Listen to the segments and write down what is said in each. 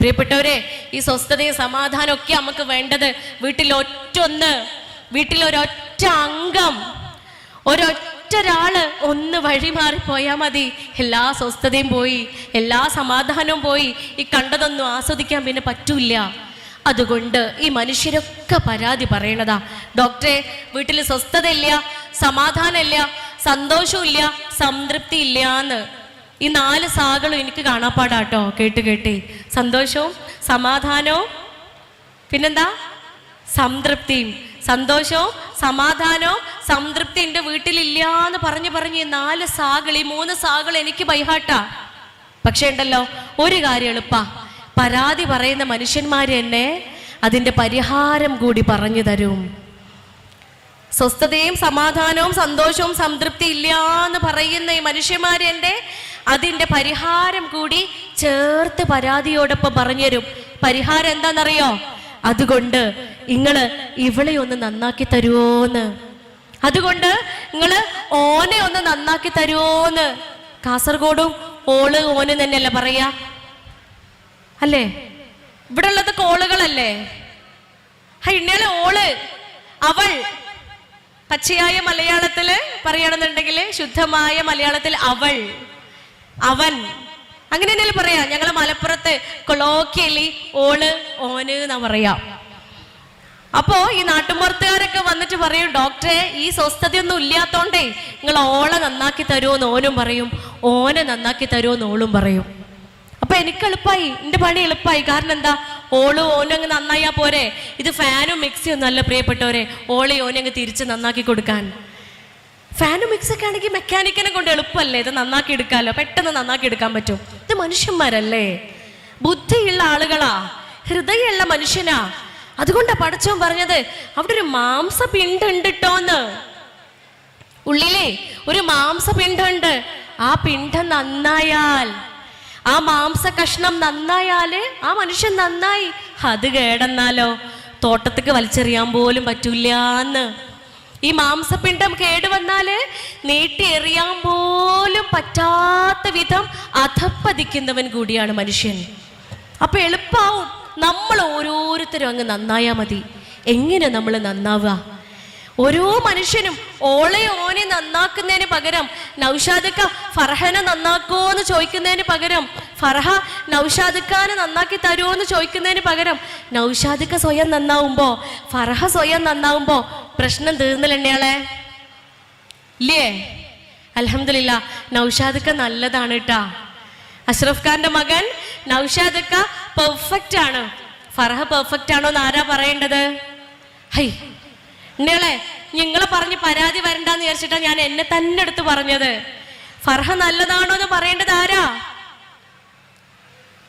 പ്രിയപ്പെട്ടവരെ ഈ സ്വസ്ഥതയും സമാധാനം ഒക്കെ നമുക്ക് വേണ്ടത് വീട്ടിൽ ഒറ്റൊന്ന് വീട്ടിൽ ഒരൊറ്റ അംഗം ഒരൊറ്റ ഒരാൾ ഒന്ന് വഴി മാറിപ്പോയാൽ മതി. എല്ലാ സ്വസ്ഥതയും പോയി എല്ലാ സമാധാനവും പോയി ഈ കണ്ടതൊന്നും ആസ്വദിക്കാൻ പിന്നെ പറ്റൂല അതുകൊണ്ട് ഈ മനുഷ്യരൊക്കെ പരാതി പറയണതാ. ഡോക്ടറെ വീട്ടിൽ സ്വസ്ഥതയില്ല സമാധാനമില്ല സന്തോഷമില്ല സംതൃപ്തി ഇല്ല എന്ന് ഈ നാല് സാകളും എനിക്ക് കാണാപ്പാടാട്ടോ. കേട്ട് കേട്ടേ. സന്തോഷവും സമാധാനവും പിന്നെന്താ? സംതൃപ്തിയും. സന്തോഷവും സമാധാനവും സംതൃപ്തി എന്റെ വീട്ടിലില്ല എന്ന് പറഞ്ഞു പറഞ്ഞ് ഈ നാല് സാകൾ ഈ മൂന്ന് സാകൾ എനിക്ക് ബൈഹാട്ടാ പക്ഷേ ഉണ്ടല്ലോ ഒരു കാര്യം എളുപ്പാ. പരാതി പറയുന്ന മനുഷ്യന്മാര് തന്നെ അതിന്റെ പരിഹാരം കൂടി പറഞ്ഞു തരും. സ്വസ്ഥതയും സമാധാനവും സന്തോഷവും സംതൃപ്തി ഇല്ല എന്ന് പറയുന്ന ഈ മനുഷ്യന്മാരെന്റെ അതിന്റെ പരിഹാരം കൂടി ചേർത്ത് പരാതിയോടൊപ്പം പറഞ്ഞുതരും. പരിഹാരം എന്താണെന്നറിയോ? അതുകൊണ്ട് നിങ്ങൾ ഇവളെ ഒന്ന് നന്നാക്കി തരുവോന്ന്. അതുകൊണ്ട് നിങ്ങൾ ഓനെ ഒന്ന് നന്നാക്കി തരുവോന്ന്. കാസർഗോഡും ഓൾ ഓന് തന്നെയല്ലേ പറയാ? അല്ലേ? ഇവിടെ ഉള്ളത് കോളുകളല്ലേ ഇന്നലെ ഓൾ അവൾ പച്ചയായ മലയാളത്തിൽ പറയണമെന്നുണ്ടെങ്കിൽ ശുദ്ധമായ മലയാളത്തിൽ അവൾ. അവൻ. അങ്ങനെ തന്നെ പറയാ. ഞങ്ങളെ മലപ്പുറത്ത് കൊളോക്കിയലി ഓൾ ഓന് എന്നാ പറയാ. അപ്പോ ഈ നാട്ടുമ്പുറത്തുകാരൊക്കെ വന്നിട്ട് പറയും ഡോക്ടറെ ഈ സ്വസ്ഥതയൊന്നും ഇല്ലാത്തോണ്ടേ നിങ്ങൾ ഓളെ നന്നാക്കി തരുമോന്ന് ഓനും പറയും ഓനെ നന്നാക്കി തരുമോന്ന് ഓളും പറയും. അപ്പൊ എനിക്ക് എളുപ്പമായി എന്റെ പണി എളുപ്പമായി കാരണം എന്താ? ഓൾ ഓനും അങ്ങ് നന്നായാ പോരെ. ഇത് ഫാനും മിക്സിയും നല്ല പ്രിയപ്പെട്ടവരെ ഓളെ ഓനെ അങ്ങ് തിരിച്ച് നന്നാക്കി കൊടുക്കാൻ. ഫാനും മിക്സ് ഒക്കെ ആണെങ്കിൽ മെക്കാനിക്കിനെ കൊണ്ട് എളുപ്പമല്ലേ ഇത് നന്നാക്കി എടുക്കാമല്ലോ പെട്ടെന്ന് നന്നാക്കി എടുക്കാൻ പറ്റും. ഇത് മനുഷ്യന്മാരല്ലേ? ബുദ്ധിയുള്ള ആളുകളാ. ഹൃദയമുള്ള മനുഷ്യനാ. അതുകൊണ്ടാ പഠിച്ചോൻ പറഞ്ഞത് അവിടെ ഒരു മാംസ ഉണ്ട് കേട്ടോന്ന് ഉള്ളിലെ ഒരു മാംസപിണ്ഡമുണ്ട് ആ പിണ്ഡം നന്നായാൽ ആ മാംസ കഷ്ണം നന്നായാൽ ആ മനുഷ്യൻ നന്നായി. അത് കേടന്നാലോ? തോട്ടത്തേക്ക് വലിച്ചെറിയാൻ പോലും പറ്റൂലെന്ന് ഈ മാംസപിണ്ഡം നീട്ടി എറിയാൻ പോലും പറ്റാത്ത വിധം അധപ്പതിക്കുന്നവൻ കൂടിയാണ് മനുഷ്യൻ. അപ്പൊ എളുപ്പാവും. നമ്മൾ ഓരോരുത്തരും അങ്ങ് നന്നായാ മതി. എങ്ങനെ നമ്മൾ നന്നാവുക? ഓരോ മനുഷ്യനും ഓളെ ഓനെ നന്നാക്കുന്നതിന് പകരം നൗഷാദക്ക ഫർഹനെ നന്നാക്കോ എന്ന് ചോദിക്കുന്നതിന് പകരം ഫർഹ നൗഷാദക്കാനെ നന്നാക്കി തരുമോ എന്ന് ചോദിക്കുന്നതിന് പകരം നൗഷാദക്ക സ്വയം നന്നാവുമ്പോ ഫർഹ സ്വയം നന്നാവുമ്പോ പ്രശ്നം തീർന്നില്ലെണ്ണയാളെ ഇല്ലേ? അലഹമില്ല നൗഷാദക്ക നല്ലതാണ് കേട്ടാ. അഷ്റഫ് ഖാന്റെ മകൻ നൗഷാദക്ക പെർഫെക്റ്റ് ആണ്. ഫർഹ പെർഫെക്റ്റ് ആണോ എന്ന് ആരാ പറയേണ്ടത്? ഹൈ ഇന്നേളെ നിങ്ങൾ പറഞ്ഞ് പരാതി വരണ്ടെന്ന് വിചാരിച്ചിട്ടാ ഞാൻ എന്നെ തന്നെ എടുത്ത് പറഞ്ഞത്. ഫർഹ നല്ലതാണോ എന്ന് പറയേണ്ടത് ആരാ?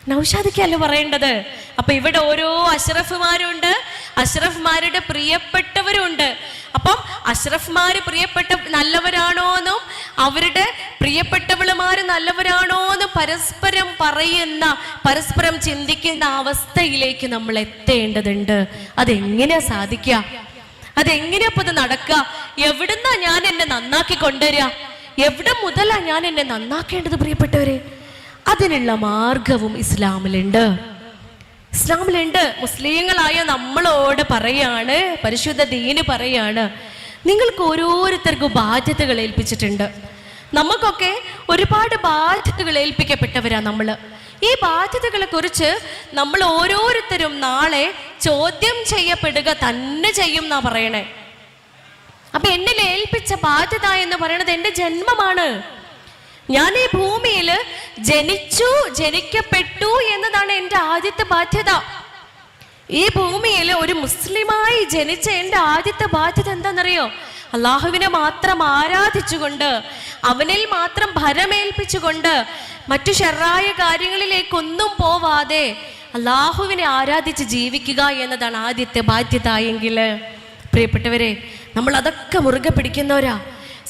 നൗഷാദിക്കല്ല പറയേണ്ടത്. അപ്പൊ ഇവിടെ ഓരോ അഷ്റഫ്മാരുണ്ട് അഷ്റഫ്മാരുടെ പ്രിയപ്പെട്ടവരുണ്ട്. അപ്പം അഷ്റഫ്മാര് പ്രിയപ്പെട്ട നല്ലവരാണോ എന്നും അവരുടെ പ്രിയപ്പെട്ടവളുമാര് നല്ലവരാണോ എന്ന് പരസ്പരം പറയുന്ന പരസ്പരം ചിന്തിക്കുന്ന അവസ്ഥയിലേക്ക് നമ്മൾ എത്തേണ്ടതുണ്ട് അതെങ്ങനെയാ സാധിക്കുക? അതെങ്ങനെയാ അത് ഇത് നടക്കുക എവിടുന്നാ ഞാൻ എന്നെ നന്നാക്കി കൊണ്ടുവരിക എവിടെ മുതലാ ഞാൻ എന്നെ നന്നാക്കേണ്ടത് പ്രിയപ്പെട്ടവരെ? അതിനുള്ള മാർഗവും ഇസ്ലാമിലുണ്ട്. ഇസ്ലാമിലുണ്ട്. മുസ്ലിങ്ങളായ നമ്മളോട് പറയാണ് പരിശുദ്ധ ദീന് പറയാണ്. നിങ്ങൾക്ക് ഓരോരുത്തർക്കും ബാധ്യതകൾ ഏൽപ്പിച്ചിട്ടുണ്ട്. നമുക്കൊക്കെ ഒരുപാട് ബാധ്യതകൾ ഏൽപ്പിക്കപ്പെട്ടവരാ നമ്മൾ ഈ ബാധ്യതകളെ കുറിച്ച് നമ്മൾ ഓരോരുത്തരും നാളെ ചോദ്യം ചെയ്യപ്പെടുക തന്നെ ചെയ്യും എന്നാ പറയണേ. അപ്പൊ എന്നിൽ ഏൽപ്പിച്ച ബാധ്യത എന്ന് പറയുന്നത് എന്റെ ജന്മമാണ്. ഞാൻ ഈ ഭൂമിയിൽ ജനിച്ചു ജനിക്കപ്പെട്ടു എന്നതാണ് എന്റെ ആദ്യത്തെ ബാധ്യത. ഈ ഭൂമിയിൽ ഒരു മുസ്ലിമായി ജനിച്ച എന്റെ ആദ്യത്തെ ബാധ്യത എന്താണെന്നറിയോ? അള്ളാഹുവിനെ മാത്രം ആരാധിച്ചുകൊണ്ട് അവനിൽ മാത്രം ഭരമേൽപ്പിച്ചുകൊണ്ട് മറ്റു ഷെറായ കാര്യങ്ങളിലേക്കൊന്നും പോവാതെ അള്ളാഹുവിനെ ആരാധിച്ച് ജീവിക്കുക എന്നതാണ് ആദ്യത്തെ ബാധ്യത എങ്കിൽ പ്രിയപ്പെട്ടവരെ നമ്മൾ അതൊക്കെ മുറുകെ പിടിക്കുന്നവരാ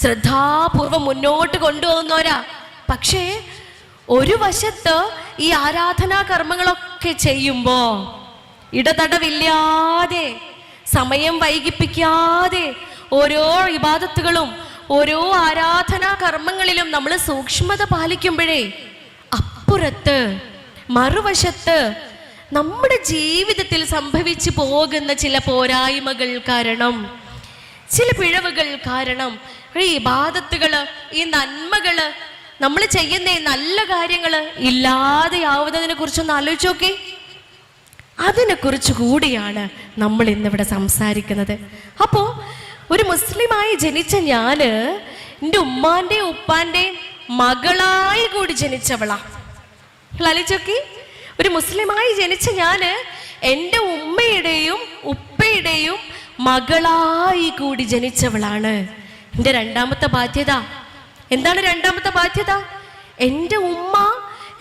ശ്രദ്ധാപൂർവം മുന്നോട്ട് കൊണ്ടുപോകുന്നവരാ. പക്ഷേ ഒരു വശത്ത് ഈ ആരാധനാ കർമ്മങ്ങളൊക്കെ ചെയ്യുമ്പോ ഇടതടവില്ലാതെ സമയം വൈകിപ്പിക്കാതെ ഓരോ വിവാദത്തുകളും ഓരോ ആരാധനാ കർമ്മങ്ങളിലും നമ്മൾ സൂക്ഷ്മത പാലിക്കുമ്പോഴേ അപ്പുറത്ത് മറുവശത്ത് നമ്മുടെ ജീവിതത്തിൽ സംഭവിച്ചു പോകുന്ന ചില പോരായ്മകൾ കാരണം ചില പിഴവുകൾ കാരണം ഈ ബാധത്തുകൾ ഈ നന്മകൾ നമ്മൾ ചെയ്യുന്ന നല്ല കാര്യങ്ങൾ ഇല്ലാതെയാവുന്നതിനെ കുറിച്ചൊന്ന് ആലോചിച്ച് അതിനെക്കുറിച്ച് കൂടിയാണ് നമ്മൾ ഇന്നിവിടെ സംസാരിക്കുന്നത്. അപ്പോൾ ഒരു മുസ്ലിമായി ജനിച്ച ഞാൻ എന്റെ ഉമ്മാന്റെയും ഉപ്പാന്റെയും മകളായി കൂടി ജനിച്ചവളാ. ലലിച്ചൊക്കെ ഒരു മുസ്ലിമായി ജനിച്ച ഞാൻ എന്റെ ഉമ്മയുടെയും ഉപ്പയുടെയും മകളായി കൂടി ജനിച്ചവളാണ്. എന്റെ രണ്ടാമത്തെ ബാധ്യത. എന്താണ് രണ്ടാമത്തെ ബാധ്യത? എന്റെ ഉമ്മ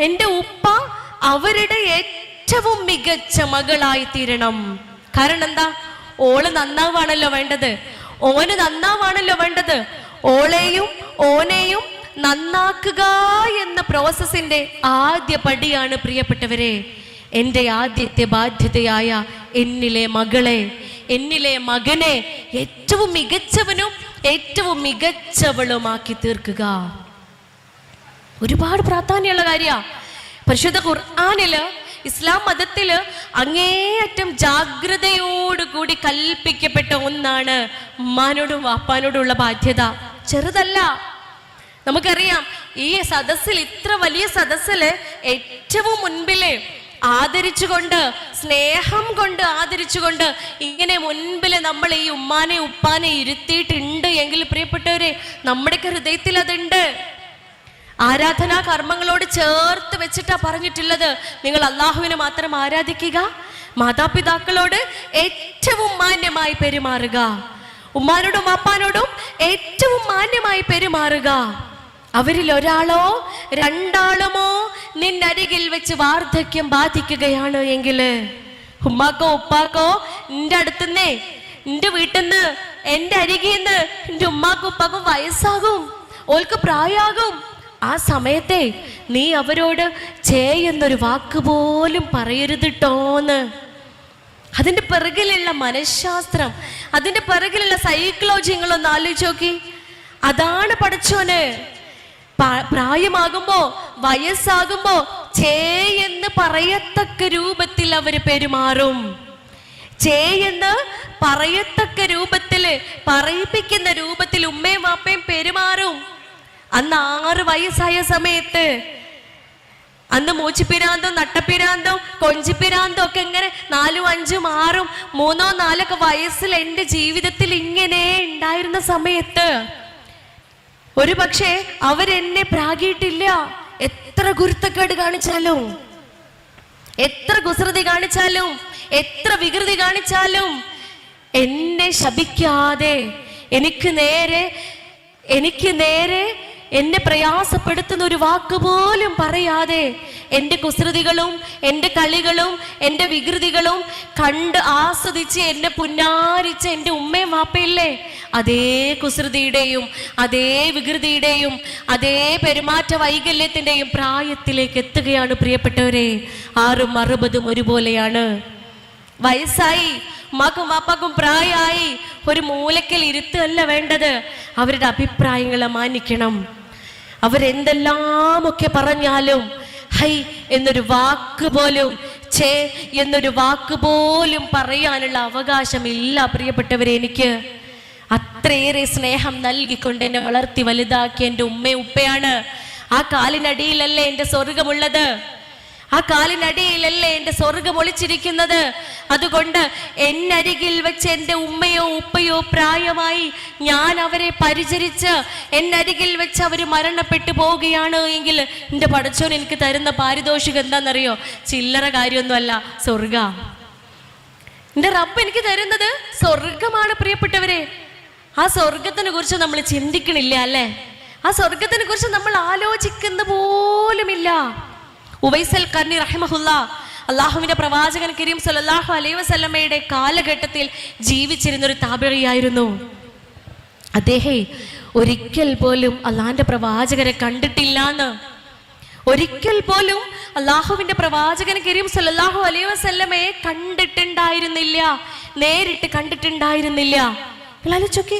എന്റെ ഉപ്പ അവരുടെ ഏറ്റവും മികച്ച മകളായി തീരണം. കാരണം എന്താ? ഓൾ നന്നാവാണല്ലോ വേണ്ടത്. ഓന് നന്നാവാണല്ലോ വേണ്ടത്. ഓളെയും ഓനെയും നന്നാക്കുക എന്ന പ്രോസസ്സിന്റെ ആദ്യ പടിയാണ് പ്രിയപ്പെട്ടവരെ. എന്റെ ആദ്യത്തെ ബാധ്യതയായ എന്നിലെ മകളെ എന്നിലെ മകനെ ഏറ്റവും മികച്ചവനും ഏറ്റവും മികച്ചവളുമാക്കി തീർക്കുക. ഒരുപാട് പ്രാധാന്യമുള്ള കാര്യ. പരിശുദ്ധ ഖുർആാനിൽ ഇസ്ലാം മതത്തിൽ അങ്ങേയറ്റം ജാഗ്രതയോടുകൂടി കൽപ്പിക്കപ്പെട്ട ഒന്നാണ് ഉമ്മാനോടും വാപ്പാനോടുള്ള ബാധ്യത. ചെറുതല്ല. നമുക്കറിയാം ഈ സദസ്സിൽ ഇത്ര വലിയ സദസ്സിൽ ഏറ്റവും മുൻപിലെ ആദരിച്ചുകൊണ്ട് സ്നേഹം കൊണ്ട് ആദരിച്ചുകൊണ്ട് ഇങ്ങനെ മുൻപിൽ നമ്മൾ ഈ ഉമ്മാനെ ഉപ്പാനെ ഇരുത്തിയിട്ടുണ്ട് എങ്കിൽ പ്രിയപ്പെട്ടവരെ നമ്മുടെയൊക്കെ ഹൃദയത്തിൽ അതുണ്ട്. ആരാധനാ കർമ്മങ്ങളോട് ചേർത്ത് വെച്ചിട്ടാ പറഞ്ഞിട്ടുള്ളത്. നിങ്ങൾ അള്ളാഹുവിനെ മാത്രം ആരാധിക്കുക മാതാപിതാക്കളോട് ഏറ്റവും മാന്യമായി പെരുമാറുക ഉമ്മാനോടും അപ്പാനോടും ഏറ്റവും മാന്യമായി പെരുമാറുക. അവരിൽ ഒരാളോ രണ്ടാളുമോ നിന്നരികിൽ വെച്ച് വാർദ്ധക്യം ബാധിക്കുകയാണ് എങ്കിൽ ഉമ്മാക്കോ ഉപ്പാക്കോ നിന്റെ അടുത്തുനിന്നേ നിന്റെ വീട്ടിൽ നിന്ന് എന്റെ അരികിൽ നിന്ന് ഉമ്മാക്കും ഉപ്പാക്കും വയസ്സാകും ഓൾക്ക് പ്രായാകും ആ സമയത്തെ നീ അവരോട് ചേ എന്നൊരു വാക്ക് പോലും പറയരുത് ടോന്ന് അതിന്റെ പിറകിലുള്ള മനഃശാസ്ത്രം അതിന്റെ പിറകിലുള്ള സൈക്കോളജി നിങ്ങളൊന്ന് ആലോചിച്ച് നോക്കി. അതാണ് പഠിച്ചോന് പ്രായമാകുമ്പോ വയസ്സാകുമ്പോ ചേ എന്ന് പറയത്തക്ക രൂപത്തിൽ അവർ പെരുമാറും. ചേ എന്ന് പറയത്തക്ക രൂപത്തിൽ പറയിപ്പിക്കുന്ന രൂപത്തിൽ ഉമ്മയും വാപ്പയും പെരുമാറും. അന്ന് ആറ് വയസ്സായ സമയത്ത് അന്ന് മൂച്ചിപ്പിരാന്തോ നട്ടപ്പിരാന്തോ കൊഞ്ചിപ്പിരാന്തോ ഒക്കെ ഇങ്ങനെ നാലും അഞ്ചും ആറും മൂന്നോ നാലൊക്കെ വയസ്സിൽ എന്റെ ജീവിതത്തിൽ ഇങ്ങനെ ഉണ്ടായിരുന്ന സമയത്ത് ഒരു പക്ഷേ അവരെന്നെ പ്രാഗിയിട്ടില്ല. എത്ര ഗുരുത്തക്കേട് കാണിച്ചാലും എത്ര കുസൃതി കാണിച്ചാലും എത്ര വികൃതി കാണിച്ചാലും എന്നെ ശപിക്കാതെ എനിക്ക് നേരെ എനിക്ക് നേരെ എന്നെ പ്രയാസപ്പെടുത്തുന്ന ഒരു വാക്ക് പോലും പറയാതെ എന്റെ കുസൃതികളും എന്റെ കളികളും എന്റെ വികൃതികളും കണ്ട് ആസ്വദിച്ച് എന്നെ പുന്നാരിച്ച എന്റെ ഉമ്മയും വാപ്പയില്ലേ? അതേ കുസൃതിയുടെയും അതേ വികൃതിയുടെയും അതേ പെരുമാറ്റ വൈകല്യത്തിന്റെയും പ്രായത്തിലേക്ക് എത്തുകയാണ് പ്രിയപ്പെട്ടവരെ. ആറും അറുപതും ഒരുപോലെയാണ്. വയസ്സായി ഉമ്മാക്കും വാപ്പാക്കും പ്രായമായി ഒരു മൂലക്കൽ ഇരുത്തല്ല വേണ്ടത്. അവരുടെ അഭിപ്രായങ്ങളെ മാനിക്കണം. അവരെന്തെല്ലാമൊക്കെ പറഞ്ഞാലും ഹൈ എന്നൊരു വാക്ക് പോലും ചേ എന്നൊരു വാക്ക് പോലും പറയാനുള്ള അവകാശമില്ല പ്രിയപ്പെട്ടവരെ എനിക്ക് അത്രയേറെ സ്നേഹം നൽകിക്കൊണ്ട് എന്നെ വളർത്തി വലുതാക്കിയ എന്റെ ഉമ്മയും ഉപ്പയാണ്. ആ കാലിനടിയിലല്ലേ എന്റെ സ്വർഗമുള്ളത്? ആ കാലിനടിയിലല്ലേ എന്റെ സ്വർഗം ഒളിച്ചിരിക്കുന്നത്? അതുകൊണ്ട് എന്നരികിൽ വെച്ച് എന്റെ ഉമ്മയോ ഉപ്പയോ പ്രായമായി ഞാൻ അവരെ പരിചരിച്ച് എന്നരികിൽ വെച്ച് അവർ മരണപ്പെട്ടു പോവുകയാണ് എങ്കിൽ എന്റെ പടച്ചോൻ എനിക്ക് തരുന്ന പാരിതോഷികം എന്താണെന്നറിയോ? ചില്ലറ കാര്യമൊന്നുമല്ല സ്വർഗ. എന്റെ റബ്ബ് എനിക്ക് തരുന്നത് സ്വർഗമാണ് പ്രിയപ്പെട്ടവരെ. ആ സ്വർഗത്തിനെ കുറിച്ച് നമ്മൾ ചിന്തിക്കണില്ല അല്ലേ? ആ സ്വർഗത്തിനെ കുറിച്ച് നമ്മൾ ആലോചിക്കുന്ന പോലുമില്ല. ഉവൈസൽ കർണി റഹിമഹുല്ല അള്ളാഹുവിന്റെ പ്രവാചകൻ കരീം സല്ലല്ലാഹു അലൈ വസല്ലമയുടെ കാലഘട്ടത്തിൽ ജീവിച്ചിരുന്ന ഒരു താപിഴിയായിരുന്നു അദ്ദേഹം ഒരിക്കൽ പോലും അള്ളാഹിന്റെ പ്രവാചകരെ കണ്ടിട്ടില്ല എന്ന് ഒരിക്കൽ പോലും അള്ളാഹുവിന്റെ പ്രവാചകൻ കരീം സല്ലല്ലാഹു അലൈ വസല്ലമയെ കണ്ടിട്ടുണ്ടായിരുന്നില്ല. നേരിട്ട് കണ്ടിട്ടുണ്ടായിരുന്നില്ല. ആലോചിച്ചോക്കെ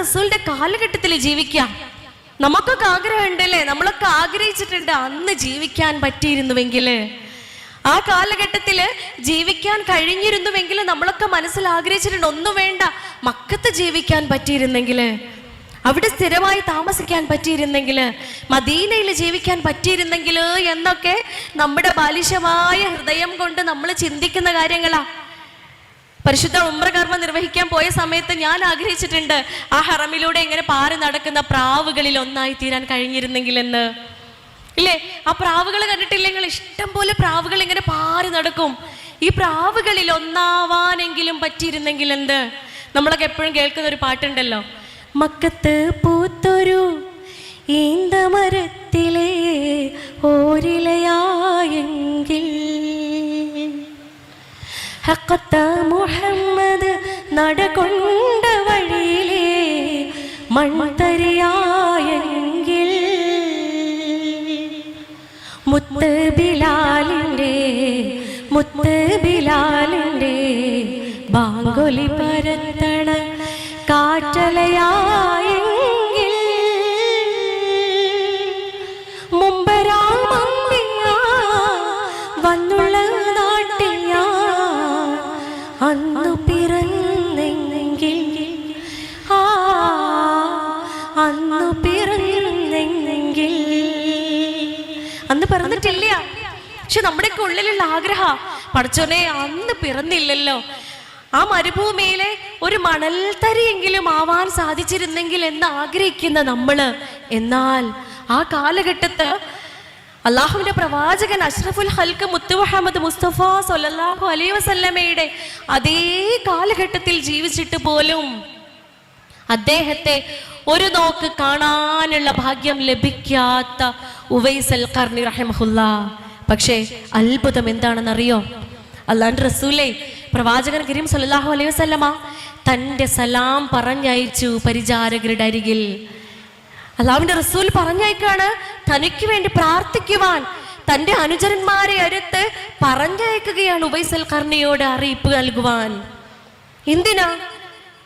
റസൂലിന്റെ കാലഘട്ടത്തിൽ ജീവിക്കാം. നമുക്കൊക്കെ ആഗ്രഹമുണ്ടല്ലേ? നമ്മളൊക്കെ ആഗ്രഹിച്ചിട്ടുണ്ട് അന്ന് ജീവിക്കാൻ പറ്റിയിരുന്നുവെങ്കിൽ. ആ കാലഘട്ടത്തിൽ ജീവിക്കാൻ കഴിഞ്ഞിരുന്നുവെങ്കിൽ നമ്മളൊക്കെ മനസ്സിൽ ആഗ്രഹിച്ചിട്ടുണ്ട് ഒന്നും വേണ്ട മക്കത്ത് ജീവിക്കാൻ പറ്റിയിരുന്നെങ്കിൽ അവിടെ സ്ഥിരമായി താമസിക്കാൻ പറ്റിയിരുന്നെങ്കിൽ മദീനയിൽ ജീവിക്കാൻ പറ്റിയിരുന്നെങ്കിൽ എന്നൊക്കെ നമ്മുടെ ബാലിശമായ ഹൃദയം കൊണ്ട് നമ്മൾ ചിന്തിക്കുന്ന കാര്യങ്ങളാ. പരിശുദ്ധ ഉമ്രകർമ്മം നിർവഹിക്കാൻ പോയ സമയത്ത് ഞാൻ ആഗ്രഹിച്ചിട്ടുണ്ട് ആ ഹറമിലൂടെ ഇങ്ങനെ പാറി നടക്കുന്ന പ്രാവുകളിൽ ഒന്നായി തീരാൻ കഴിഞ്ഞിരുന്നെങ്കിൽ എന്ന് ഇല്ലേ? ആ പ്രാവുകൾ നിങ്ങൾ ഇഷ്ടം പോലെ പ്രാവുകൾ ഇങ്ങനെ പാറി നടക്കും. ഈ പ്രാവുകളിൽ ഒന്നാവാനെങ്കിലും പറ്റിയിരുന്നെങ്കിൽ എന്ത് നമ്മളൊക്കെ എപ്പോഴും കേൾക്കുന്ന ഒരു പാട്ടുണ്ടല്ലോ മക്കത്ത് പൂത്തൊരു ഈന്തമരത്തിലെ ഓരിലയായെങ്കിൽ ഹക്കത്ത മുഹമ്മദ് നടകൊണ്ട വഴിയിലേ മൺതരിയായെങ്കിൽ മുത്ത് ബിലാലിന്റെ മുത്ത് ബിലാലിന്റെ ബാങ്കൊലി പരത്തണ കാറ്റലയായെങ്കിൽ അന്ന് പിറന്നിട്ടില്ല പക്ഷെ നമ്മുടെയൊക്കെ ഉള്ളിലുള്ള ആഗ്രഹ പഠിച്ചോനെ അന്ന് പിറന്നില്ലല്ലോ. ആ മരുഭൂമിയിലെ ഒരു മണൽത്തരിയെങ്കിലും ആവാൻ സാധിച്ചിരുന്നെങ്കിൽ എന്ന് ആഗ്രഹിക്കുന്ന നമ്മൾ എന്നാൽ ആ കാലഘട്ടത്ത് അള്ളാഹുവിന്റെ പ്രവാചകൻ അഷ്റഫുൽ ഹൽക്ക് മുത്തു മുഹമ്മദ് മുസ്തഫ സൊല്ലാഹു അലൈ വസല്ലമയുടെ അതേ കാലഘട്ടത്തിൽ ജീവിച്ചിട്ട് പോലും അദ്ദേഹത്തെ ഒരു നോക്ക് കാണാനുള്ള ഭാഗ്യം ലഭിക്കാത്ത ഉവൈസൽ കർണി റഹമഹുല്ല. പക്ഷേ അത്ഭുതം എന്താണെന്നറിയോ? അല്ലാണ്ട് റസൂലേ പ്രവാചകൻ കരീം സല്ലല്ലാഹു അലൈഹി വസല്ലമ തന്റെ സലാം പറഞ്ഞയച്ചു പരിചാരകരുടെ അരികിൽ. അള്ളാഹുവിന്റെ റസൂൽ പറഞ്ഞയക്കാണ് തനിക്ക് വേണ്ടി പ്രാർത്ഥിക്കുവാൻ. തന്റെ അനുചരന്മാരെ അടുത്ത് പറഞ്ഞയക്കുകയാണ് ഉബൈസൽ കർണിയോട് അറിയിപ്പ് നൽകുവാൻ. എന്തിനാ?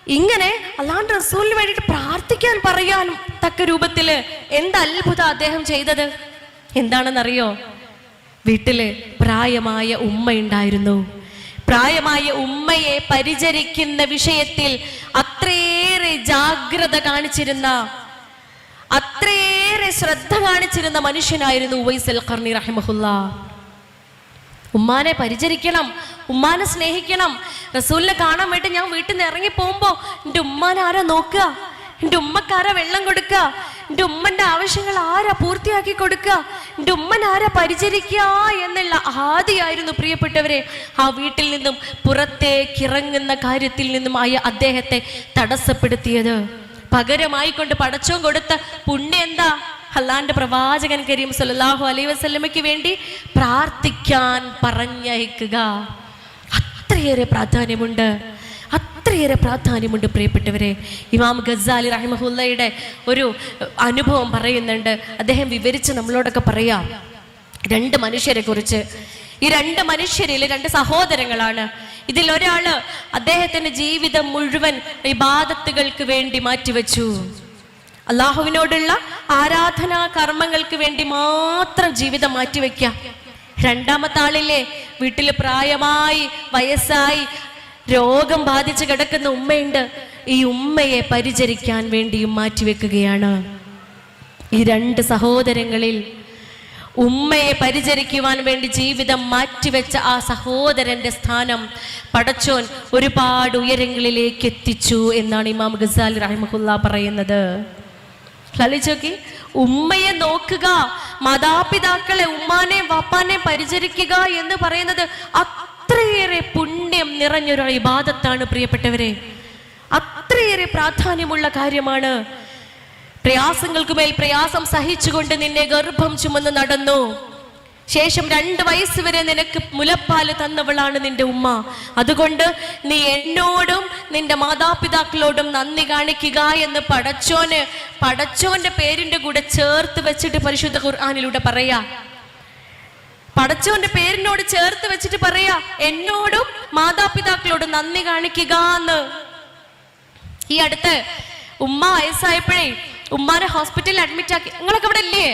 ഇങ്ങനെ അല്ലാണ്ട് റസൂലിന് വേണ്ടിയിട്ട് പ്രാർത്ഥിക്കാൻ പറയാൻ തക്ക രൂപത്തിൽ എന്ത് അത്ഭുതം അദ്ദേഹം ചെയ്തത്? എന്താണെന്നറിയോ? വീട്ടിൽ പ്രായമായ ഉമ്മ ഉണ്ടായിരുന്നു പ്രായമായ ഉമ്മയെ പരിചരിക്കുന്ന വിഷയത്തിൽ അത്രയേറെ ജാഗ്രത കാണിച്ചിരുന്ന അത്രയേറെ ശ്രദ്ധ കാണിച്ചിരുന്ന മനുഷ്യനായിരുന്നു ഉവൈസൽ ഖർണി റഹിമഹുല്ല. ഉമ്മാനെ പരിചരിക്കണം ഉമ്മാനെ സ്നേഹിക്കണം. റസൂലിനെ കാണാൻ വേണ്ടി ഞാൻ വീട്ടിൽ നിന്ന് ഇറങ്ങി പോകുമ്പോ എന്റെ ഉമ്മാനെ ആരാ നോക്കുക? എന്റെ ഉമ്മക്കാരാ വെള്ളം കൊടുക്കുക? എന്റെ ഉമ്മന്റെ ആവശ്യങ്ങൾ ആരാ പൂർത്തിയാക്കി കൊടുക്കുക? എന്റെ ആരാ പരിചരിക്കുക എന്നുള്ള ആദിയായിരുന്നു പ്രിയപ്പെട്ടവരെ. ആ വീട്ടിൽ നിന്നും പുറത്തേക്ക് ഇറങ്ങുന്ന കാര്യത്തിൽ നിന്നും ആയ അദ്ദേഹത്തെ തടസ്സപ്പെടുത്തിയത്. പകരമായിക്കൊണ്ട് പടച്ചവും കൊടുത്ത പുണ്യം എന്താ? അള്ളാന്റെ പ്രവാചകൻ കരീം സല്ലല്ലാഹു അലൈ വസ്ലമയ്ക്ക് വേണ്ടി പ്രാർത്ഥിക്കാൻ പറഞ്ഞയക്കുക. അത്രയേറെ പ്രാധാന്യമുണ്ട്. അത്രയേറെ പ്രാധാന്യമുണ്ട് പ്രിയപ്പെട്ടവരെ. ഇമാം ഗസാലി റഹിമഹുല്ലയുടെ ഒരു അനുഭവം പറയുന്നുണ്ട്. അദ്ദേഹം വിവരിച്ച് നമ്മളോടൊക്കെ പറയാം. രണ്ട് മനുഷ്യരെ കുറിച്ച്. ഈ രണ്ട് മനുഷ്യരിൽ രണ്ട് സഹോദരങ്ങളാണ്. ഇതിൽ ഒരാൾ അദ്ദേഹത്തിന്റെ ജീവിതം മുഴുവൻ ഇബാദത്തുകൾക്ക് വേണ്ടി മാറ്റിവെച്ചു. അള്ളാഹുവിനോടുള്ള ആരാധനാ കർമ്മങ്ങൾക്ക് വേണ്ടി മാത്രം ജീവിതം മാറ്റിവെക്കാം. രണ്ടാമത്തെ ആളില്ലേ വീട്ടിൽ പ്രായമായി വയസ്സായി രോഗം ബാധിച്ച് കിടക്കുന്ന ഉമ്മയുണ്ട്. ഈ ഉമ്മയെ പരിചരിക്കാൻ വേണ്ടിയും മാറ്റിവെക്കുകയാണ്. ഈ രണ്ട് സഹോദരങ്ങളിൽ ഉമ്മയെ പരിചരിക്കുവാൻ വേണ്ടി ജീവിതം മാറ്റിവെച്ച ആ സഹോദരന്റെ സ്ഥാനം പടച്ചോൻ ഒരുപാട് ഉയരങ്ങളിലേക്ക് എത്തിച്ചു എന്നാണ് ഇമാം ഗസാൽ റഹിമഹുല്ല പറയുന്നത്. ലളിച്ചോക്കി ഉമ്മയെ നോക്കുക മാതാപിതാക്കളെ ഉമ്മാനെ വാപ്പാനെ പരിചരിക്കുക എന്ന് പറയുന്നത് അത്രയേറെ പുണ്യം നിറഞ്ഞൊരു ഇബാദത്താണ് പ്രിയപ്പെട്ടവരെ. അത്രയേറെ പ്രാധാന്യമുള്ള കാര്യമാണ്. പ്രയാസങ്ങൾക്ക് മേൽ പ്രയാസം സഹിച്ചുകൊണ്ട് നിന്നെ ഗർഭം ചുമന്ന് നടന്നു. ശേഷം രണ്ട് വയസ്സ് വരെ നിനക്ക് മുലപ്പാൽ തന്നവളാണ് നിന്റെ ഉമ്മ. അതുകൊണ്ട് നീ എന്നോടും നിന്റെ മാതാപിതാക്കളോടും നന്ദി കാണിക്കുക എന്ന് പടച്ചോന് പടച്ചോന്റെ പേരിന്റെ കൂടെ ചേർത്ത് വെച്ചിട്ട് പരിശുദ്ധ ഖുർആാനിലൂടെ പറയാ. പടച്ചോന്റെ പേരിനോട് ചേർത്ത് വെച്ചിട്ട് പറയാ എന്നോടും മാതാപിതാക്കളോടും നന്ദി കാണിക്കുക എന്ന്. ഈ അടുത്ത് ഉമ്മ വയസ്സായപ്പോഴേ ഉമ്മാനെ ഹോസ്പിറ്റലിൽ അഡ്മിറ്റ് ആക്കി നിങ്ങളൊക്കെ ഇവിടെ ഇല്ലേ?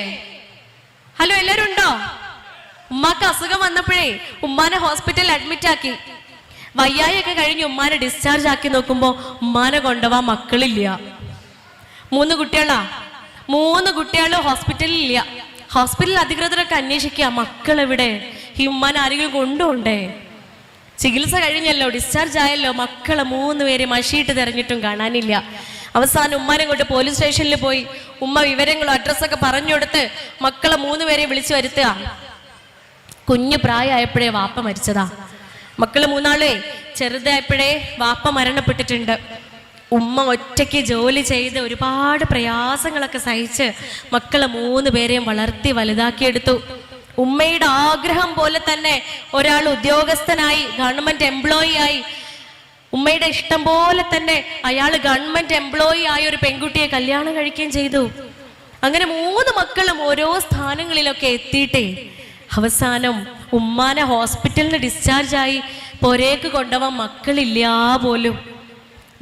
ഹലോ എല്ലാരും ഉണ്ടോ? ഉമ്മാക്ക് അസുഖം വന്നപ്പോഴേ ഉമ്മാനെ ഹോസ്പിറ്റലിൽ അഡ്മിറ്റ് ആക്കി. വയ്യായൊക്കെ കഴിഞ്ഞ് ഉമ്മാനെ ഡിസ്ചാർജ് ആക്കി നോക്കുമ്പോ ഉമ്മാനെ കൊണ്ടുപോവാൻ മക്കളില്ല. മൂന്ന് കുട്ടികളാ. മൂന്ന് കുട്ടികൾ ഹോസ്പിറ്റലിൽ ഇല്ല. ഹോസ്പിറ്റൽ അധികൃതരൊക്കെ അന്വേഷിക്കുക മക്കൾ എവിടെ ഈ ഉമ്മാനെ ആരെങ്കിലും കൊണ്ടുപോണ്ടേ ചികിത്സ കഴിഞ്ഞല്ലോ ഡിസ്ചാർജ് ആയല്ലോ മക്കളെ മൂന്ന് പേരെ മഷിയിട്ട് തെരഞ്ഞിട്ടും കാണാനില്ല. അവസാനം ഉമ്മാനെ കൊണ്ട് പോലീസ് സ്റ്റേഷനിൽ പോയി. ഉമ്മ വിവരങ്ങളും അഡ്രസ്സൊക്കെ പറഞ്ഞു കൊടുത്ത് മക്കളെ മൂന്ന് പേരെ വിളിച്ചു വരുത്തുക. കുഞ്ഞു പ്രായമായപ്പോഴേ വാപ്പ മരിച്ചതാ. മക്കൾ മൂന്നാളേ ചെറുതായപ്പോഴേ വാപ്പ മരണപ്പെട്ടിട്ടുണ്ട്. ഉമ്മ ഒറ്റയ്ക്ക് ജോലി ചെയ്ത് ഒരുപാട് പ്രയാസങ്ങളൊക്കെ സഹിച്ച് മക്കളെ മൂന്ന് പേരെയും വളർത്തി വലുതാക്കിയെടുത്തു. ഉമ്മയുടെ ആഗ്രഹം പോലെ തന്നെ ഒരാൾ ഉദ്യോഗസ്ഥനായി ഗവൺമെന്റ് എംപ്ലോയി ആയി. ഉമ്മയുടെ ഇഷ്ടം പോലെ തന്നെ അയാൾ ഗവൺമെന്റ് എംപ്ലോയി ആയ ഒരു പെൺകുട്ടിയെ കല്യാണം കഴിക്കുകയും ചെയ്തു. അങ്ങനെ മൂന്ന് മക്കളും ഓരോ സ്ഥാനങ്ങളിലൊക്കെ എത്തിയിട്ടേ അവസാനം ഉമ്മാനെ ഹോസ്പിറ്റലിന് ഡിസ്ചാർജായി പൊരേക്ക് കൊണ്ടുപോവാൻ മക്കളില്ല പോലും.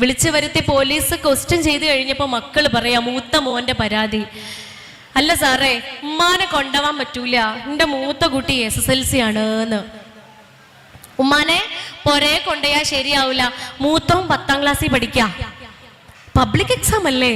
വിളിച്ചു വരുത്തി പോലീസ് ക്വസ്റ്റ്യൻ ചെയ്ത് കഴിഞ്ഞപ്പോൾ മക്കൾ പറയാം മൂത്ത മോന്റെ പരാതി. അല്ല സാറേ ഉമ്മാനെ കൊണ്ടുപോവാൻ പറ്റൂല. എന്റെ മൂത്ത കുട്ടി എസ് എസ് എൽ സി ആണ് എന്ന് ഉമ്മാനെ പൊരേ കൊണ്ടുപോയാൽ ശരിയാവില്ല മൂത്തവും പത്താം ക്ലാസ്സിൽ പഠിക്കാം. പബ്ലിക് എക്സാം അല്ലേ?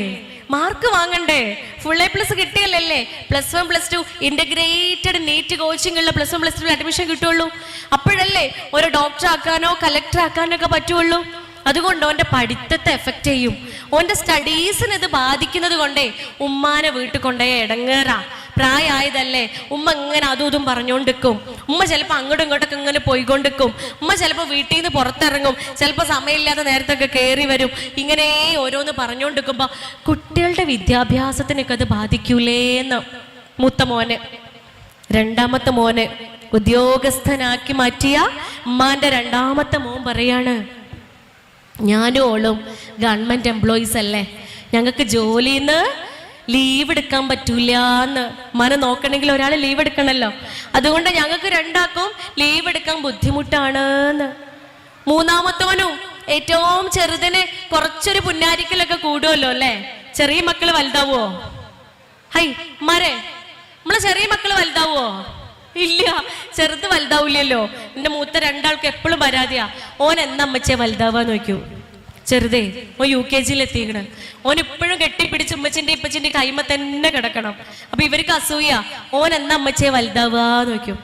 മാർക്ക് വാങ്ങണ്ടേ? ഫുൾ എ പ്ലസ് കിട്ടിയല്ലേ plus one plus two integrated NEET കോച്ചിങ്ങുള്ള plus one plus two admission കിട്ടുള്ളൂ. അപ്പോഴല്ലേ ഒരു ഡോക്ടർ ആക്കാനോ കലക്ടർ ആക്കാനോ ഒക്കെ പറ്റുള്ളൂ. അതുകൊണ്ട് ഓന്റെ പഠിത്തത്തെ എഫക്റ്റ് ചെയ്യും. ഓന്റെ സ്റ്റഡീസിന് ഇത് ബാധിക്കുന്നത് കൊണ്ടേ ഉമ്മാനെ വീട്ടിൽ കൊണ്ടേ ഇടങ്ങേറാ. പ്രായമായതല്ലേ ഉമ്മ ഇങ്ങനെ അതും ഇതും പറഞ്ഞുകൊണ്ടിരിക്കും ഉമ്മ ചിലപ്പോൾ അങ്ങോട്ടും ഇങ്ങോട്ടൊക്കെ ഇങ്ങനെ പോയിക്കൊണ്ടിരിക്കും ഉമ്മ ചിലപ്പോൾ വീട്ടിൽ നിന്ന് പുറത്തിറങ്ങും. ചിലപ്പോൾ സമയമില്ലാത്ത നേരത്തൊക്കെ കയറി വരും. ഇങ്ങനെ ഓരോന്ന് പറഞ്ഞുകൊണ്ടിരിക്കുമ്പോൾ കുട്ടികളുടെ വിദ്യാഭ്യാസത്തിനൊക്കെ അത് ബാധിക്കൂലേന്ന് മൂത്ത മോന്. രണ്ടാമത്തെ മോനെ ഉദ്യോഗസ്ഥനാക്കി മാറ്റിയ. ഉമ്മാന്റെ രണ്ടാമത്തെ മോൻ പറയാണ് ഞാനും ഓളും ഗവൺമെന്റ് എംപ്ലോയീസ് അല്ലേ? ഞങ്ങൾക്ക് ജോലിന്ന് ലീവ് എടുക്കാൻ പറ്റൂല എന്ന് മന നോക്കണമെങ്കിൽ ഒരാൾ ലീവ് എടുക്കണല്ലോ. അതുകൊണ്ട് ഞങ്ങൾക്ക് രണ്ടാക്കും ലീവ് എടുക്കാൻ ബുദ്ധിമുട്ടാണ് എന്ന് ഏറ്റവും ചെറുതിന് കുറച്ചൊരു പുന്നാരിക്കലൊക്കെ കൂടുമല്ലോ അല്ലേ? ചെറിയ മക്കൾ വലുതാവോ ഹൈ മരെ നമ്മളെ ചെറിയ മക്കൾ വലുതാവോ ഇല്ല ചെറുത് വലുതാവില്ലല്ലോ എന്റെ മൂത്ത രണ്ടാൾക്ക് എപ്പോഴും പരാതിയാ. ഓൻ എന്നാ അമ്മച്ചെ വലുതാവാന്ന് നോക്കൂ. ചെറുതേ ഓ യു കെ ജിയിൽ എത്തിക്കണ് ഓൻ ഇപ്പോഴും കെട്ടിപ്പിടിച്ച് ഉമ്മച്ചിന്റെ ഇപ്പച്ചിന്റെ കൈമ തന്നെ കിടക്കണം. അപ്പൊ ഇവർക്ക് അസൂയ ഓൻ എന്നാ അമ്മച്ചെ വലുതാവാന്ന് നോക്കൂ.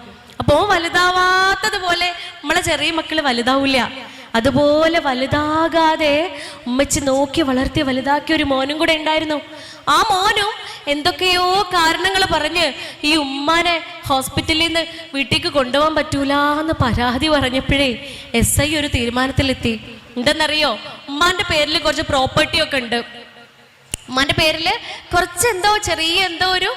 അപ്പൊ ഓൻ വലുതാവാത്തതുപോലെ നമ്മളെ ചെറിയ മക്കൾ വലുതാവില്ല അതുപോലെ വലുതാകാതെ ഉമ്മച്ചി നോക്കി വളർത്തി വലുതാക്കിയ ഒരു മോനും കൂടെ ഉണ്ടായിരുന്നു. ആ മോനും എന്തൊക്കെയോ കാരണങ്ങൾ പറഞ്ഞ് ഈ ഉമ്മാനെ ഹോസ്പിറ്റലിൽ നിന്ന് വീട്ടിലേക്ക് കൊണ്ടുപോകാൻ പറ്റൂല എന്ന് പരാതി പറഞ്ഞപ്പോഴേ എസ് ഐ ഒരു തീരുമാനത്തിലെത്തി. എന്തെന്നറിയോ? ഉമ്മാന്റെ പേരിൽ കുറച്ച് പ്രോപ്പർട്ടി ഒക്കെ ഉണ്ട്. ഉമ്മാന്റെ പേരിൽ കുറച്ച് എന്തോ ചെറിയ എന്തോ ഒരു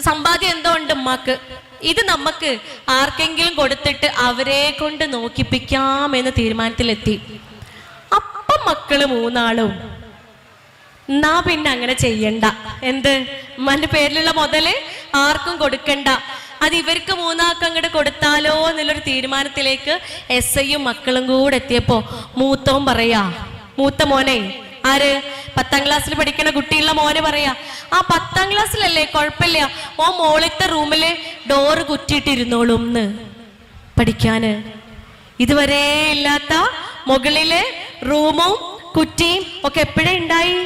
സമ്പാദ്യം എന്തോ ഉണ്ട് ഉമ്മാക്ക്. ഇത് നമുക്ക് ആർക്കെങ്കിലും കൊടുത്തിട്ട് അവരെ കൊണ്ട് നോക്കിപ്പിക്കാം എന്ന തീരുമാനത്തിലെത്തി. അപ്പം മക്കൾ മൂന്നാളും എന്നാ പിന്നെ അങ്ങനെ ചെയ്യണ്ട. എന്ത്? ഉമ്മാന്റെ പേരിലുള്ള മുതൽ ആർക്കും കൊടുക്കണ്ട. അത് ഇവർക്ക് മൂന്നാൾക്ക് അങ്ങോട്ട് കൊടുത്താലോ എന്നുള്ളൊരു തീരുമാനത്തിലേക്ക് എസ് ഐയും മക്കളും കൂടെ എത്തിയപ്പോ മൂത്തവും പറയാ മൂത്ത മോനെ ആര്? പത്താം ക്ലാസ്സിൽ പഠിക്കുന്ന കുട്ടിയുള്ള മോനെ പറയാ ആ പത്താം ക്ലാസ്സിലല്ലേ കുഴപ്പമില്ല ഓ മോളിത്തെ റൂമിൽ ഡോറ് കുറ്റിയിട്ടിരുന്നോളും എന്ന് പഠിക്കാന്. ഇതുവരെ ഇല്ലാത്ത മുകളിൽ റൂമും കുറ്റിയും ഒക്കെ എപ്പോഴേ ഉണ്ടായി?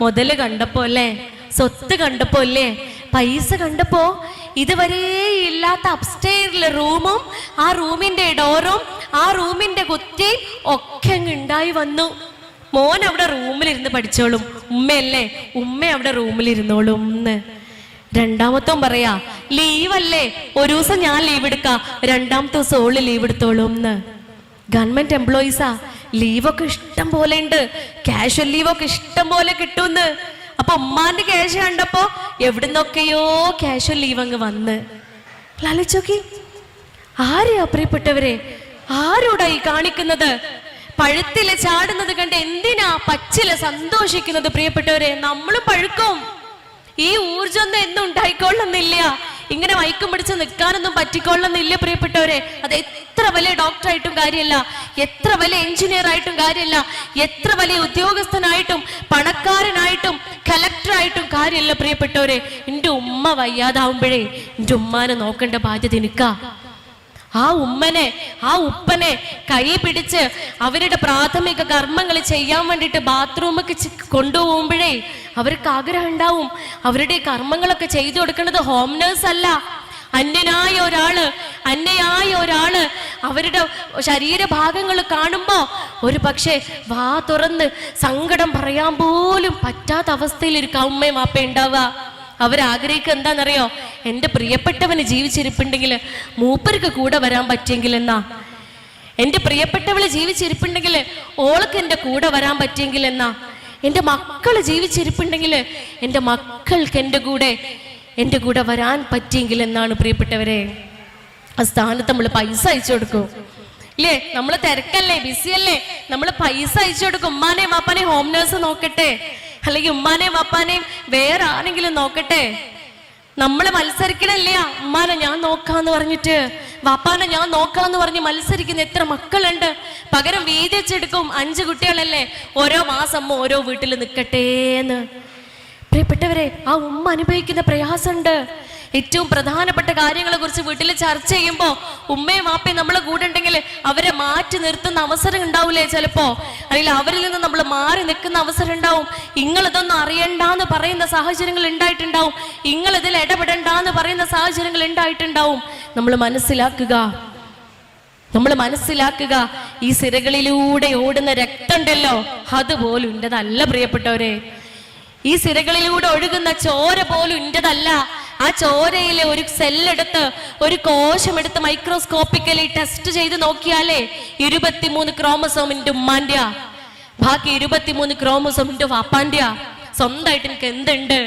മുതൽ കണ്ടപ്പോ അല്ലേ? സ്വത്ത് കണ്ടപ്പോ അല്ലേ? പൈസ കണ്ടപ്പോ ഇതുവരെ ഇല്ലാത്ത അപ്സ്റ്റേറിലെ റൂമും ആ റൂമിന്റെ ഡോറും ആ റൂമിന്റെ കുറ്റിയും ഒക്കെ ഉണ്ടായി വന്നു. മോൻ അവിടെ റൂമിലിരുന്ന് പഠിച്ചോളും. ഉമ്മയല്ലേ? ഉമ്മ അവിടെ റൂമിലിരുന്നോളും എന്ന് രണ്ടാമത്തും പറയാ ലീവല്ലേ? ഒരു ദിവസം ഞാൻ ലീവ് എടുക്കാം. രണ്ടാമത്തെ ദിവസം ഓൾ ലീവ് എടുത്തോളും എന്ന് ഗവൺമെന്റ് എംപ്ലോയീസാ ലീവൊക്കെ ഇഷ്ടം പോലെ ഉണ്ട്. കാഷ്വൽ ലീവൊക്കെ ഇഷ്ടം പോലെ കിട്ടുമെന്ന് അപ്പൊ ഉമ്മാന്റെ ക്യാഷ് കണ്ടപ്പോ എവിടുന്നൊക്കെയോ കാഷ്വൽ ലീവ് അങ്ങ് വന്ന്. ലാലിച്ചോക്കി ആരെയാ പ്രിയപ്പെട്ടവരെ? ഈ കാണിക്കുന്നത്? പഴുത്തിൽ ചാടുന്നത് കണ്ട് എന്തിനാ പച്ചില സന്തോഷിക്കുന്നത് പ്രിയപ്പെട്ടവരെ? നമ്മൾ പഴുക്കും. ഈ ഊർജൊന്നും എന്നും ഉണ്ടായിക്കൊള്ളുന്നില്ല. ഇങ്ങനെ വൈക്കും പിടിച്ച് നിൽക്കാനൊന്നും പറ്റിക്കൊള്ളുന്നില്ല പ്രിയപ്പെട്ടവരെ. അത് എത്ര വലിയ ഡോക്ടറായിട്ടും കാര്യമില്ല എത്ര വലിയ എഞ്ചിനീയർ ആയിട്ടും കാര്യമില്ല എത്ര വലിയ ഉദ്യോഗസ്ഥനായിട്ടും പണക്കാരനായിട്ടും കലക്ടറായിട്ടും കാര്യമില്ല പ്രിയപ്പെട്ടവരെ. എന്റെ ഉമ്മ വയ്യാതാവുമ്പോഴേ എന്റെ ഉമ്മാനെ നോക്കേണ്ട ബാധ്യത എനിക്കാ. ആ ഉമ്മനെ ആ ഉപ്പനെ കൈ പിടിച്ച് അവരുടെ പ്രാഥമിക കർമ്മങ്ങൾ ചെയ്യാൻ വേണ്ടിയിട്ട് ബാത്റൂമൊക്കെ കൊണ്ടുപോകുമ്പോഴേ അവർക്ക് ആഗ്രഹം ഉണ്ടാവും. അവരുടെ കർമ്മങ്ങളൊക്കെ ചെയ്തു കൊടുക്കുന്നത് ഹോം നേഴ്സ് അല്ല. അന്യനായ ഒരാൾ അന്യയായ ഒരാൾ അവരുടെ ശരീരഭാഗങ്ങൾ കാണുമ്പോ ഒരു പക്ഷേ വാ തുറന്ന് സങ്കടം പറയാൻ പോലും പറ്റാത്ത അവസ്ഥയിലിരിക്കും. അമ്മയും അപ്പ ഉണ്ടാവുക. അവരാഗ്രഹിക്കുക എന്താണെന്നറിയോ? എന്റെ പ്രിയപ്പെട്ടവന് ജീവിച്ചിരിപ്പുണ്ടെങ്കിൽ മൂപ്പർക്ക് കൂടെ വരാൻ പറ്റിയെങ്കിൽ എന്നാ? എന്റെ പ്രിയപ്പെട്ടവൾ ജീവിച്ചിരിപ്പുണ്ടെങ്കിൽ ഓൾക്ക് എന്റെ കൂടെ വരാൻ പറ്റിയെങ്കിൽ എന്നാ? എന്റെ മക്കൾ ജീവിച്ചിരിപ്പുണ്ടെങ്കിൽ എന്റെ മക്കൾക്ക് എന്റെ കൂടെ എന്റെ കൂടെ വരാൻ പറ്റിയെങ്കിൽ എന്നാണ് പ്രിയപ്പെട്ടവരെ. ആ സ്ഥാനത്ത് നമ്മൾ പൈസ അയച്ചു കൊടുക്കും. ഇല്ലേ? നമ്മൾ തിരക്കല്ലേ? ബിസി അല്ലേ? നമ്മൾ പൈസ അയച്ചു കൊടുക്കും. ഉമ്മാനെയും വാപ്പാനെയും ഹോം നേഴ്സ് നോക്കട്ടെ. അല്ലെങ്കിൽ ഉമ്മാനെയും വാപ്പാനെയും വേറെ ആരെങ്കിലും നോക്കട്ടെ. നമ്മൾ മത്സരിക്കണല്ലേ ഉമ്മാനെ ഞാൻ നോക്കാന്ന് പറഞ്ഞിട്ട് വാപ്പാനെ ഞാൻ നോക്കാന്ന് പറഞ്ഞ് മത്സരിക്കുന്ന എത്ര മക്കളുണ്ട്. പകരം വീതിച്ചെടുക്കും അഞ്ച് കുട്ടികളല്ലേ? ഓരോ മാസം ഓരോ വീട്ടിൽ നിൽക്കട്ടേന്ന് പ്രിയപ്പെട്ടവരെ ആ ഉമ്മ അനുഭവിക്കുന്ന പ്രയാസമുണ്ട്. ഏറ്റവും പ്രധാനപ്പെട്ട കാര്യങ്ങളെ കുറിച്ച് വീട്ടിൽ ചർച്ച ചെയ്യുമ്പോൾ ഉമ്മയും വാപ്പയും നമ്മളെ കൂടെ ഉണ്ടെങ്കിൽ അവരെ മാറ്റി നിർത്തുന്ന അവസരം ഉണ്ടാവില്ലേ ചിലപ്പോ? അല്ലെങ്കിൽ അവരിൽ നിന്ന് നമ്മൾ മാറി നിൽക്കുന്ന അവസരം ഉണ്ടാവും. നിങ്ങൾ ഇതൊന്നും അറിയണ്ടെന്ന് പറയുന്ന സാഹചര്യങ്ങൾ ഉണ്ടായിട്ടുണ്ടാവും. നിങ്ങൾ ഇതിൽ ഇടപെടണ്ടെന്ന് പറയുന്ന സാഹചര്യങ്ങൾ ഉണ്ടായിട്ടുണ്ടാവും. നമ്മൾ മനസ്സിലാക്കുക. നമ്മൾ മനസ്സിലാക്കുക. ഈ സിരകളിലൂടെ ഓടുന്ന രക്തമുണ്ടല്ലോ. അതുപോലും ഉണ്ടതല്ല പ്രിയപ്പെട്ടവരെ ഈ സിരകളിലൂടെ ഒഴുകുന്ന ചോര പോലും ഇന്റെതല്ല ആ ചോരയിലെ ഒരു സെല്ലെടുത്ത് ഒരു കോശമെടുത്ത് മൈക്രോസ്കോപ്പിക്കലി ടെസ്റ്റ് ചെയ്ത് നോക്കിയാലേ ഇരുപത്തിമൂന്ന് ക്രോമസോമിന്റെ ഉമ്മാന്റെ ബാക്കി ഇരുപത്തിമൂന്ന് ക്രോമസോമിന്റെ വാപ്പാന്റെ സ്വന്തമായിട്ട് എനിക്ക് എന്തുണ്ട്?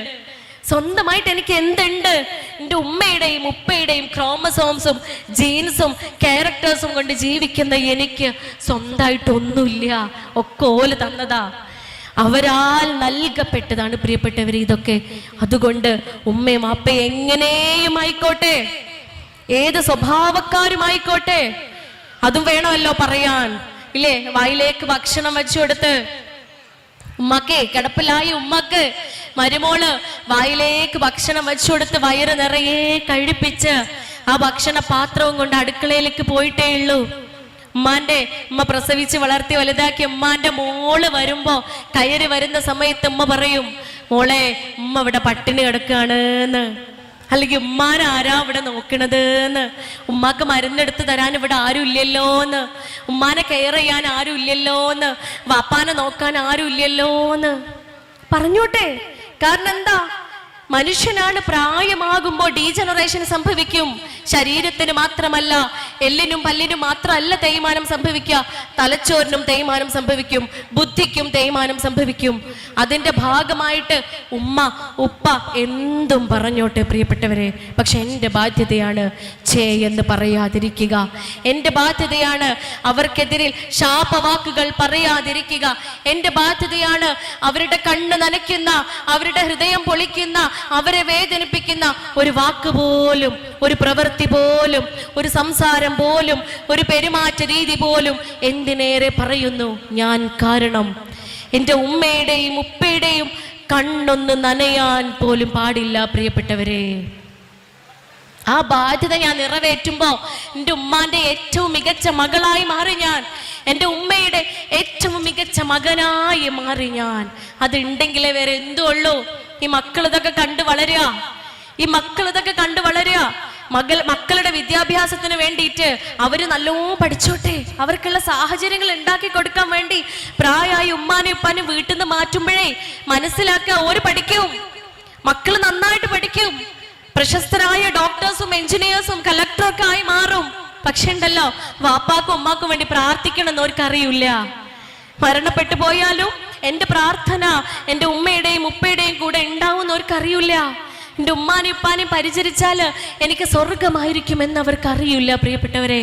സ്വന്തമായിട്ട് എനിക്ക് എന്തുണ്ട്? എന്റെ ഉമ്മയുടെയും ഉപ്പയുടെയും ക്രോമസോംസും ജീൻസും ക്യാരക്ടേഴ്സും കൊണ്ട് ജീവിക്കുന്ന എനിക്ക് സ്വന്തമായിട്ട് ഒന്നുമില്ല ഒക്കെ ഓൽ തന്നതാ. അവരാൽ നൽകപ്പെട്ടതാണ് പ്രിയപ്പെട്ടവർ ഇതൊക്കെ. അതുകൊണ്ട് ഉമ്മയും അപ്പയും എങ്ങനെയും ആയിക്കോട്ടെ. ഏത് സ്വഭാവക്കാരും സ്വഭാവക്കാരുമായിക്കോട്ടെ അതും വേണമല്ലോ പറയാൻ. ഇല്ലേ? വായിലേക്ക് ഭക്ഷണം വെച്ചു കൊടുത്ത്. ഉമ്മക്ക് കിടപ്പിലായി ഉമ്മക്ക്. മരുമോൾ വായിലേക്ക് ഭക്ഷണം വെച്ചു കൊടുത്ത് വയറ് നിറയെ കഴിപ്പിച്ച് ആ ഭക്ഷണ പാത്രവും കൊണ്ട് അടുക്കളയിലേക്ക് പോയിട്ടേ ഉള്ളൂ. ഉമ്മാന്റെ ഉമ്മ പ്രസവിച്ച് വളർത്തി വലുതാക്കി ഉമ്മാന്റെ മോൾ വരുമ്പോ കയറി വരുന്ന സമയത്ത് ഉമ്മ പറയും മോളെ ഉമ്മ ഇവിടെ പട്ടിണി കിടക്കുകയാണ് അല്ലെങ്കിൽ ഉമ്മാനെ ആരാ ഇവിടെ നോക്കണത് എന്ന് ഉമ്മാക്ക് മരുന്നെടുത്ത് തരാൻ ഇവിടെ ആരും ഇല്ലല്ലോ എന്ന് ഉമ്മാനെ കെയർ ചെയ്യാൻ ആരും ഇല്ലല്ലോ എന്ന് വാപ്പാനെ നോക്കാൻ ആരും ഇല്ലല്ലോ എന്ന് പറഞ്ഞോട്ടെ. കാരണം എന്താ? മനുഷ്യനാണ് പ്രായമാകുമ്പോൾ ഡീജനറേഷൻ സംഭവിക്കും. ശരീരത്തിന് മാത്രമല്ല എല്ലിനും പല്ലിനും മാത്രമല്ല തേയ്മാനം സംഭവിക്കുക. തലച്ചോറിനും തേയ്മാനം സംഭവിക്കും. ബുദ്ധിക്കും തേയ്മാനം സംഭവിക്കും. അതിന്റെ ഭാഗമായിട്ട് ഉമ്മ ഉപ്പ എന്തും പറഞ്ഞോട്ടെ പ്രിയപ്പെട്ടവരെ. പക്ഷെ എന്റെ ബാധ്യതയാണ് ചേ എന്ന് പറയാതിരിക്കുക. എന്റെ ബാധ്യതയാണ് അവർക്കെതിരിൽ ശാപവാക്കുകൾ പറയാതിരിക്കുക. എന്റെ ബാധ്യതയാണ് അവരുടെ കണ്ണ് നനയ്ക്കുന്ന അവരുടെ ഹൃദയം പൊളിക്കുന്ന അവരെ വേദനിപ്പിക്കുന്ന ഒരു വാക്ക് പോലും ഒരു പ്രവൃത്തി പോലും ഒരു സംസാരം പോലും ഒരു പെരുമാറ്റ രീതി പോലും എന്തിനേറെ പറയുന്നു? ഞാൻ കാരണം. എന്റെ ഉമ്മയുടെയും ഉപ്പയുടെയും കണ്ണൊന്ന് നനയാൻ പോലും പാടില്ല പ്രിയപ്പെട്ടവരെ. ആ ബാധ്യത ഞാൻ നിറവേറ്റുമ്പോ എന്റെ ഉമ്മാന്റെ ഏറ്റവും മികച്ച മകളായി മാറി ഞാൻ. എന്റെ ഉമ്മയുടെ ഏറ്റവും മികച്ച മകനായി മാറി ഞാൻ. അതുണ്ടെങ്കിലേ വേറെ എന്തോ ഉള്ളൂ ഈ മക്കൾ ഇതൊക്കെ കണ്ടു വളരുക. ഈ മക്കൾ ഇതൊക്കെ കണ്ടു വളരുക. മകൾ മക്കളുടെ വിദ്യാഭ്യാസത്തിന് വേണ്ടിയിട്ട് അവർ നല്ലോ പഠിച്ചോട്ടെ. അവർക്കുള്ള സാഹചര്യങ്ങൾ ഉണ്ടാക്കി കൊടുക്കാൻ വേണ്ടി പ്രായമായി ഉമ്മാനും ഉപ്പാനും വീട്ടിൽ നിന്ന് മാറ്റുമ്പോഴേ മനസ്സിലാക്കുക ഓര് പഠിക്കും. മക്കൾ നന്നായിട്ട് പഠിക്കും. പ്രശസ്തരായ ഡോക്ടേഴ്സും എഞ്ചിനീയേഴ്സും കലക്ടറൊക്കെ ആയി മാറും. പക്ഷെ ഉണ്ടല്ലോ വാപ്പാക്കും ഉമ്മാക്കും വേണ്ടി പ്രാർത്ഥിക്കണമെന്ന് അവർക്കറിയില്ല മരണപ്പെട്ടു പോയാലും എന്റെ പ്രാർത്ഥന എന്റെ ഉമ്മയുടെയും ഉപ്പയുടെയും കൂടെ ഉണ്ടാവും അവർക്കറിയില്ല. എന്റെ ഉമ്മാനും ഉപ്പാനെയും പരിചരിച്ചാൽ എനിക്ക് സ്വർഗമായിരിക്കും എന്ന് അവർക്കറിയില്ല പ്രിയപ്പെട്ടവരെ.